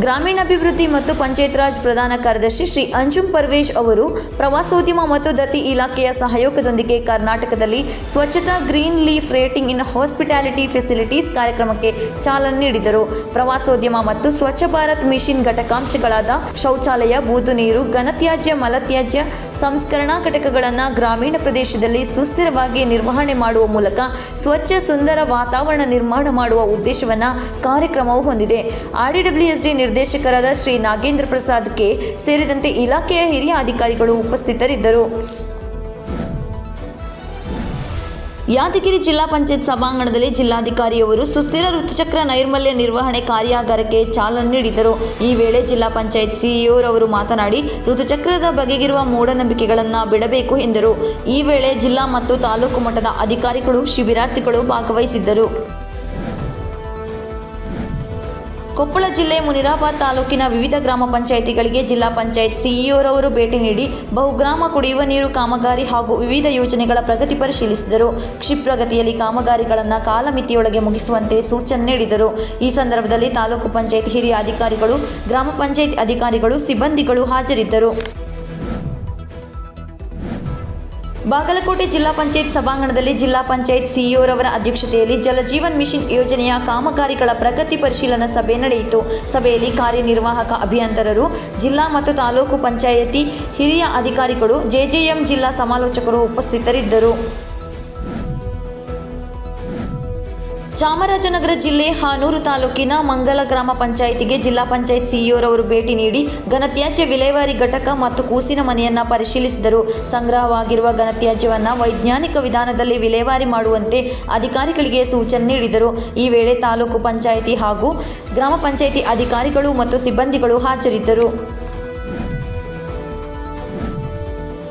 ಗ್ರಾಮೀಣಾಭಿವೃದ್ಧಿ ಮತ್ತು ಪಂಚಾಯತ್ ರಾಜ್ ಪ್ರಧಾನ ಕಾರ್ಯದರ್ಶಿ ಶ್ರೀ ಅಂಜುಮ್ ಪರ್ವೇಶ್ ಅವರು ಪ್ರವಾಸೋದ್ಯಮ ಮತ್ತು ದತ್ತಿ ಇಲಾಖೆಯ ಸಹಯೋಗದೊಂದಿಗೆ ಕರ್ನಾಟಕದಲ್ಲಿ Swachhata green leaf rating in hospitality facilities ಕಾರ್ಯಕ್ರಮಕ್ಕೆ ಚಾಲನೆ ನೀಡಿದರು. ಪ್ರವಾಸೋದ್ಯಮ ಮತ್ತು ಸ್ವಚ್ಛ ಭಾರತ್ ಮಿಷನ್ ಘಟಕಾಂಶಗಳಾದ ಶೌಚಾಲಯ, ಬೂದು ನೀರು, ಘನತ್ಯಾಜ್ಯ, ಮಲತ್ಯಾಜ್ಯ ಸಂಸ್ಕರಣಾ ಘಟಕಗಳನ್ನು ಗ್ರಾಮೀಣ ಪ್ರದೇಶದಲ್ಲಿ ಸುಸ್ಥಿರವಾಗಿ ನಿರ್ವಹಣೆ ಮಾಡುವ ಮೂಲಕ ಸ್ವಚ್ಛ, ಸುಂದರ ವಾತಾವರಣ ನಿರ್ಮಾಣ ಮಾಡುವ ಉದ್ದೇಶವನ್ನು ಕಾರ್ಯಕ್ರಮವು ಹೊಂದಿದೆ. ಆರ್ಡಿಡಬ್ಲ್ಯೂಎಸ್ಡಿ ನಿರ್ದೇಶಕರಾದ ಶ್ರೀ ನಾಗೇಂದ್ರ ಪ್ರಸಾದ್ ಕೆ ಸೇರಿದಂತೆ ಇಲಾಖೆಯ ಹಿರಿಯ ಅಧಿಕಾರಿಗಳು ಉಪಸ್ಥಿತರಿದ್ದರು. ಯಾದಗಿರಿ ಜಿಲ್ಲಾ ಪಂಚಾಯತ್ ಸಭಾಂಗಣದಲ್ಲಿ ಜಿಲ್ಲಾಧಿಕಾರಿಯವರು ಸುಸ್ಥಿರ ಋತುಚಕ್ರ ನೈರ್ಮಲ್ಯ ನಿರ್ವಹಣೆ ಕಾರ್ಯಾಗಾರಕ್ಕೆ ಚಾಲನೆ ನೀಡಿದರು. ಈ ವೇಳೆ ಜಿಲ್ಲಾ ಪಂಚಾಯತ್ ಸಿಇಒರವರು ಮಾತನಾಡಿ, ಋತುಚಕ್ರದ ಬಗೆಗಿರುವ ಮೂಢನಂಬಿಕೆಗಳನ್ನು ಬಿಡಬೇಕು ಎಂದರು. ಈ ವೇಳೆ ಜಿಲ್ಲಾ ಮತ್ತು ತಾಲೂಕು ಮಟ್ಟದ ಅಧಿಕಾರಿಗಳು, ಶಿಬಿರಾರ್ಥಿಗಳು ಭಾಗವಹಿಸಿದ್ದರು. ಕೊಪ್ಪಳ ಜಿಲ್ಲೆ ಮುನಿರಾಬಾದ್ ತಾಲೂಕಿನ ವಿವಿಧ ಗ್ರಾಮ ಪಂಚಾಯಿತಿಗಳಿಗೆ ಜಿಲ್ಲಾ ಪಂಚಾಯತ್ ಸಿಇಒರವರು ಭೇಟಿ ನೀಡಿ ಬಹುಗ್ರಾಮ ಕುಡಿಯುವ ನೀರು ಕಾಮಗಾರಿ ಹಾಗೂ ವಿವಿಧ ಯೋಜನೆಗಳ ಪ್ರಗತಿ ಪರಿಶೀಲಿಸಿದರು. ಕ್ಷಿಪ್ರಗತಿಯಲ್ಲಿ ಕಾಮಗಾರಿಗಳನ್ನು ಕಾಲಮಿತಿಯೊಳಗೆ ಮುಗಿಸುವಂತೆ ಸೂಚನೆ ನೀಡಿದರು. ಈ ಸಂದರ್ಭದಲ್ಲಿ ತಾಲೂಕು ಪಂಚಾಯತ್ ಹಿರಿಯ ಅಧಿಕಾರಿಗಳು, ಗ್ರಾಮ ಪಂಚಾಯತ್ ಅಧಿಕಾರಿಗಳು, ಸಿಬ್ಬಂದಿಗಳು ಹಾಜರಿದ್ದರು. ಬಾಗಲಕೋಟೆ ಜಿಲ್ಲಾ ಪಂಚಾಯತ್ ಸಭಾಂಗಣದಲ್ಲಿ ಜಿಲ್ಲಾ ಪಂಚಾಯತ್ ಸಿಇಒರವರ ಅಧ್ಯಕ್ಷತೆಯಲ್ಲಿ ಜಲಜೀವನ್ ಮಿಷನ್ ಯೋಜನೆಯ ಕಾಮಗಾರಿಗಳ ಪ್ರಗತಿ ಪರಿಶೀಲನಾ ಸಭೆ ನಡೆಯಿತು. ಸಭೆಯಲ್ಲಿ ಕಾರ್ಯನಿರ್ವಾಹಕ ಅಭಿಯಂತರರು, ಜಿಲ್ಲಾ ಮತ್ತು ತಾಲೂಕು ಪಂಚಾಯತಿ ಹಿರಿಯ ಅಧಿಕಾರಿಗಳು, ಜೆಜೆಎಂ ಜಿಲ್ಲಾ ಸಮಾಲೋಚಕರು ಉಪಸ್ಥಿತರಿದ್ದರು. ಚಾಮರಾಜನಗರ ಜಿಲ್ಲೆ ಹಾನೂರು ತಾಲೂಕಿನ ಮಂಗಲ ಗ್ರಾಮ ಪಂಚಾಯಿತಿಗೆ ಜಿಲ್ಲಾ ಪಂಚಾಯತ್ ಸಿಇಒರವರು ಭೇಟಿ ನೀಡಿ ಘನತ್ಯಾಜ್ಯ ವಿಲೇವಾರಿ ಘಟಕ ಮತ್ತು ಕೂಸಿನ ಮನೆಯನ್ನ ಪರಿಶೀಲಿಸಿದರು. ಸಂಗ್ರಹವಾಗಿರುವ ಘನತ್ಯಾಜ್ಯವನ್ನು ವೈಜ್ಞಾನಿಕ ವಿಧಾನದಲ್ಲಿ ವಿಲೇವಾರಿ ಮಾಡುವಂತೆ ಅಧಿಕಾರಿಗಳಿಗೆ ಸೂಚನೆ ನೀಡಿದರು. ಈ ವೇಳೆ ತಾಲೂಕು ಪಂಚಾಯಿತಿ ಹಾಗೂ ಗ್ರಾಮ ಪಂಚಾಯಿತಿ ಅಧಿಕಾರಿಗಳು ಮತ್ತು ಸಿಬ್ಬಂದಿಗಳು ಹಾಜರಿದ್ದರು.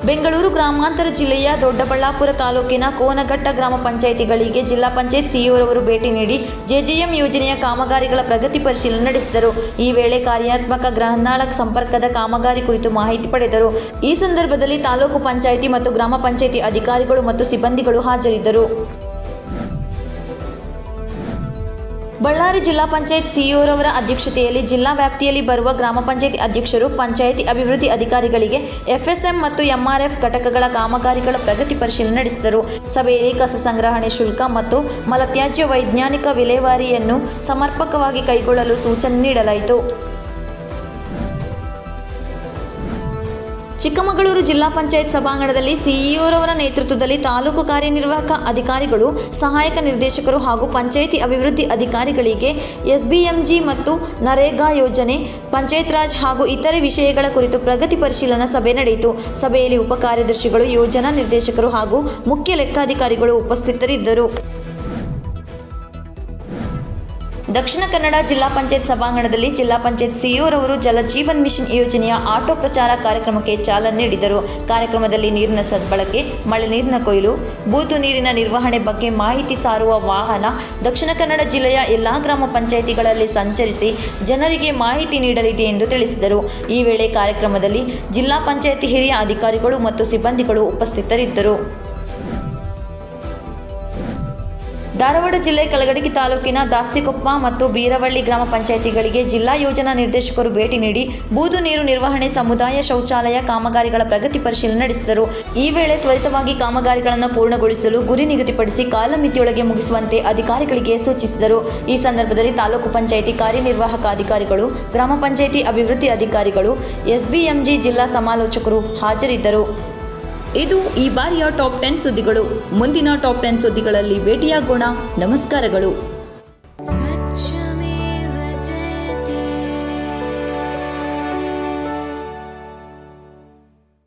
ಬೆಂಗಳೂರು ಗ್ರಾಮಾಂತರ ಜಿಲ್ಲೆಯ ದೊಡ್ಡಬಳ್ಳಾಪುರ ತಾಲೂಕಿನ ಕೋನಘಟ್ಟ ಗ್ರಾಮ ಪಂಚಾಯಿತಿಗಳಿಗೆ ಜಿಲ್ಲಾ ಪಂಚಾಯತ್ ಸಿಇಒರವರು ಭೇಟಿ ನೀಡಿ ಜೆಜೆಎಂ ಯೋಜನೆಯ ಕಾಮಗಾರಿಗಳ ಪ್ರಗತಿ ಪರಿಶೀಲನೆ ನಡೆಸಿದರು. ಈ ವೇಳೆ ಕಾರ್ಯಾತ್ಮಕ ಗ್ರಹನಾಳ ಸಂಪರ್ಕದ ಕಾಮಗಾರಿ ಕುರಿತು ಮಾಹಿತಿ ಪಡೆದರು. ಈ ಸಂದರ್ಭದಲ್ಲಿ ತಾಲೂಕು ಪಂಚಾಯಿತಿ ಮತ್ತು ಗ್ರಾಮ ಪಂಚಾಯಿತಿ ಅಧಿಕಾರಿಗಳು ಮತ್ತು ಸಿಬ್ಬಂದಿಗಳು ಹಾಜರಿದ್ದರು. ಬಳ್ಳಾರಿ ಜಿಲ್ಲಾ ಪಂಚಾಯತ್ ಸಿಇಒರವರ ಅಧ್ಯಕ್ಷತೆಯಲ್ಲಿ ಜಿಲ್ಲಾ ವ್ಯಾಪ್ತಿಯಲ್ಲಿ ಬರುವ ಗ್ರಾಮ ಪಂಚಾಯತಿ ಅಧ್ಯಕ್ಷರು, ಪಂಚಾಯತಿ ಅಭಿವೃದ್ಧಿ ಅಧಿಕಾರಿಗಳಿಗೆ ಎಫ್ಎಸ್ಎಂ ಮತ್ತು ಎಂಆರ್ಎಫ್ ಘಟಕಗಳ ಕಾಮಗಾರಿಗಳ ಪ್ರಗತಿ ಪರಿಶೀಲನೆ ನಡೆಸಿದರು. ಸಭೆಯಲ್ಲಿ ಕಸ ಸಂಗ್ರಹಣೆ ಶುಲ್ಕ ಮತ್ತು ಮಲತ್ಯಾಜ್ಯ ವೈಜ್ಞಾನಿಕ ವಿಲೇವಾರಿಯನ್ನು ಸಮರ್ಪಕವಾಗಿ ಕೈಗೊಳ್ಳಲು ಸೂಚನೆ ನೀಡಲಾಯಿತು. ಚಿಕ್ಕಮಗಳೂರು ಜಿಲ್ಲಾ ಪಂಚಾಯತ್ ಸಭಾಂಗಣದಲ್ಲಿ ಸಿಇಒರವರ ನೇತೃತ್ವದಲ್ಲಿ ತಾಲೂಕು ಕಾರ್ಯನಿರ್ವಾಹಕ ಅಧಿಕಾರಿಗಳು, ಸಹಾಯಕ ನಿರ್ದೇಶಕರು ಹಾಗೂ ಪಂಚಾಯಿತಿ ಅಭಿವೃದ್ಧಿ ಅಧಿಕಾರಿಗಳಿಗೆ ಎಸ್ಬಿಎಂಜಿ ಮತ್ತು ನರೇಗಾ ಯೋಜನೆ, ಪಂಚಾಯತ್ ರಾಜ್ ಹಾಗೂ ಇತರೆ ವಿಷಯಗಳ ಕುರಿತು ಪ್ರಗತಿ ಪರಿಶೀಲನಾ ಸಭೆ ನಡೆಯಿತು. ಸಭೆಯಲ್ಲಿ ಉಪ ಕಾರ್ಯದರ್ಶಿಗಳು, ಯೋಜನಾ ನಿರ್ದೇಶಕರು ಹಾಗೂ ಮುಖ್ಯ ಲೆಕ್ಕಾಧಿಕಾರಿಗಳು ಉಪಸ್ಥಿತರಿದ್ದರು. ದಕ್ಷಿಣ ಕನ್ನಡ ಜಿಲ್ಲಾ ಪಂಚಾಯತ್ ಸಭಾಂಗಣದಲ್ಲಿ ಜಿಲ್ಲಾ ಪಂಚಾಯತ್ ಸಿಇಒರವರು ಜಲಜೀವನ್ ಮಿಷನ್ ಯೋಜನೆಯ ಆಟೋ ಪ್ರಚಾರ ಕಾರ್ಯಕ್ರಮಕ್ಕೆ ಚಾಲನೆ ನೀಡಿದರು. ಕಾರ್ಯಕ್ರಮದಲ್ಲಿ ನೀರಿನ ಸದ್ಬಳಕೆ, ಮಳೆ ನೀರಿನ ಕೊಯ್ಲು, ಬೂದು ನೀರಿನ ನಿರ್ವಹಣೆ ಬಗ್ಗೆ ಮಾಹಿತಿ ಸಾರುವ ವಾಹನ ದಕ್ಷಿಣ ಕನ್ನಡ ಜಿಲ್ಲೆಯ ಎಲ್ಲಾ ಗ್ರಾಮ ಪಂಚಾಯಿತಿಗಳಲ್ಲಿ ಸಂಚರಿಸಿ ಜನರಿಗೆ ಮಾಹಿತಿ ನೀಡಲಿದೆ ಎಂದು ತಿಳಿಸಿದರು. ಈ ವೇಳೆ ಕಾರ್ಯಕ್ರಮದಲ್ಲಿ ಜಿಲ್ಲಾ ಪಂಚಾಯಿತಿ ಹಿರಿಯ ಅಧಿಕಾರಿಗಳು ಮತ್ತು ಸಿಬ್ಬಂದಿಗಳು ಉಪಸ್ಥಿತರಿದ್ದರು. ಧಾರವಾಡ ಜಿಲ್ಲೆ ಕಲಗಡಗಿ ತಾಲೂಕಿನ ದಾಸ್ತಿಕೊಪ್ಪ ಮತ್ತು ಬೀರವಳ್ಳಿ ಗ್ರಾಮ ಪಂಚಾಯಿತಿಗಳಿಗೆ ಜಿಲ್ಲಾ ಯೋಜನಾ ನಿರ್ದೇಶಕರು ಭೇಟಿ ನೀಡಿ ಬೂದು ನೀರು ನಿರ್ವಹಣೆ ಸಮುದಾಯ ಶೌಚಾಲಯ ಕಾಮಗಾರಿಗಳ ಪ್ರಗತಿ ಪರಿಶೀಲನೆ ನಡೆಸಿದರು. ಈ ವೇಳೆ ತ್ವರಿತವಾಗಿ ಕಾಮಗಾರಿಗಳನ್ನು ಪೂರ್ಣಗೊಳಿಸಲು ಗುರಿ ನಿಗದಿಪಡಿಸಿ ಕಾಲಮಿತಿಯೊಳಗೆ ಮುಗಿಸುವಂತೆ ಅಧಿಕಾರಿಗಳಿಗೆ ಸೂಚಿಸಿದರು. ಈ ಸಂದರ್ಭದಲ್ಲಿ ತಾಲೂಕು ಪಂಚಾಯಿತಿ ಕಾರ್ಯನಿರ್ವಾಹಕ ಅಧಿಕಾರಿಗಳು, ಗ್ರಾಮ ಪಂಚಾಯಿತಿ ಅಭಿವೃದ್ಧಿ ಅಧಿಕಾರಿಗಳು, ಎಸ್ಬಿಎಂಜಿ ಜಿಲ್ಲಾ ಸಮಾಲೋಚಕರು ಹಾಜರಿದ್ದರು. ಇದು ಈ ಬಾರಿಯ ಟಾಪ್ ಟೆನ್ ಸುದ್ದಿಗಳು. ಮುಂದಿನ ಟಾಪ್ ಟೆನ್ ಸುದ್ದಿಗಳಲ್ಲಿ ಭೇಟಿಯಾಗೋಣ. ನಮಸ್ಕಾರಗಳು.